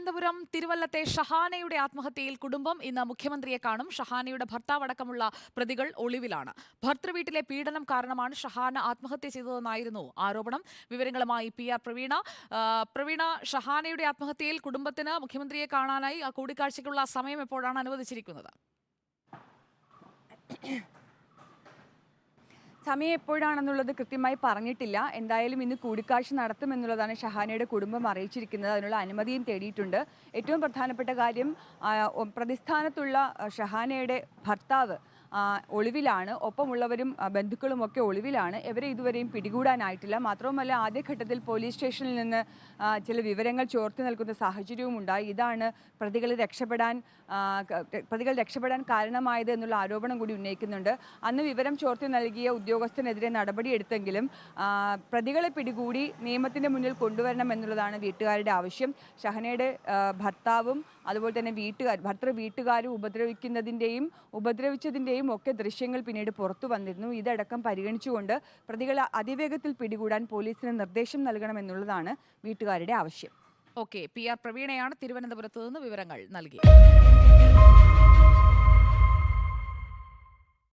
തിരുവനന്തപുരം തിരുവല്ലത്തെ ഷഹാനയുടെ ആത്മഹത്യയിൽ കുടുംബം ഇന്ന് മുഖ്യമന്ത്രിയെ കാണും. ഷഹാനയുടെ ഭർത്താവടക്കമുള്ള പ്രതികൾ ഒളിവിലാണ്. ഭർത്തൃവീട്ടിലെ പീഡനം കാരണമാണ് ഷഹാന ആത്മഹത്യ ചെയ്തതെന്നായിരുന്നു ആരോപണം. വിവരങ്ങളുമായി പി ആർ പ്രവീണ. പ്രവീണ ഷഹാനയുടെ ആത്മഹത്യയിൽ കുടുംബത്തിന് മുഖ്യമന്ത്രിയെ കാണാനായി കൂടിക്കാഴ്ചയ്ക്കുള്ള സമയം എപ്പോഴാണ് അനുവദിച്ചിരിക്കുന്നത്? സമയം എപ്പോഴാണെന്നുള്ളത് കൃത്യമായി പറഞ്ഞിട്ടില്ല. എന്തായാലും ഇന്ന് കൂടിക്കാഴ്ച നടത്തുമെന്നുള്ളതാണ് ഷഹാനയുടെ കുടുംബം അറിയിച്ചിരിക്കുന്നത്. അതിനുള്ള അനുമതിയും തേടിയിട്ടുണ്ട്. ഏറ്റവും പ്രധാനപ്പെട്ട കാര്യം പ്രതിസ്ഥാനത്തുള്ള ഷഹാനയുടെ ഭർത്താവ് ഒളിവിലാണ്. ഒപ്പമുള്ളവരും ബന്ധുക്കളും ഒക്കെ ഒളിവിലാണ്. ഇവരെ ഇതുവരെയും പിടികൂടാനായിട്ടില്ല. മാത്രവുമല്ല ആദ്യഘട്ടത്തിൽ പോലീസ് സ്റ്റേഷനിൽ നിന്ന് ചില വിവരങ്ങൾ ചോർത്തി നൽകുന്ന സാഹചര്യവും ഉണ്ടായി. ഇതാണ് പ്രതികളെ രക്ഷപ്പെടാൻ പ്രതികൾ രക്ഷപ്പെടാൻ കാരണമായത് എന്നുള്ള ആരോപണം കൂടി ഉന്നയിക്കുന്നുണ്ട്. അന്ന് വിവരം ചോർത്തി നൽകിയ ഉദ്യോഗസ്ഥനെതിരെ നടപടിയെടുത്തെങ്കിലും പ്രതികളെ പിടികൂടി നിയമത്തിന്റെ മുന്നിൽ കൊണ്ടുവരണം എന്നുള്ളതാണ് വീട്ടുകാരുടെ ആവശ്യം. ഷഹനയുടെ ഭർത്താവും അതുപോലെ തന്നെ വീട്ടുകാർ ഭർത്തൃ വീട്ടുകാരും ഉപദ്രവിക്കുന്നതിന്റെയും ഉപദ്രവിച്ചതിന്റെയും ഒക്കെ ദൃശ്യങ്ങൾ പിന്നീട് പുറത്തു വന്നിരുന്നു. ഇതടക്കം പരിഗണിച്ചുകൊണ്ട് പ്രതികളെ അതിവേഗത്തിൽ പിടികൂടാൻ പോലീസിന് നിർദ്ദേശം നൽകണമെന്നുള്ളതാണ് വീട്ടുകാരുടെ ആവശ്യം. ഓക്കെ പി ആർ പ്രവീണയാണ് തിരുവനന്തപുരത്ത് നിന്ന് വിവരങ്ങൾ നൽകി.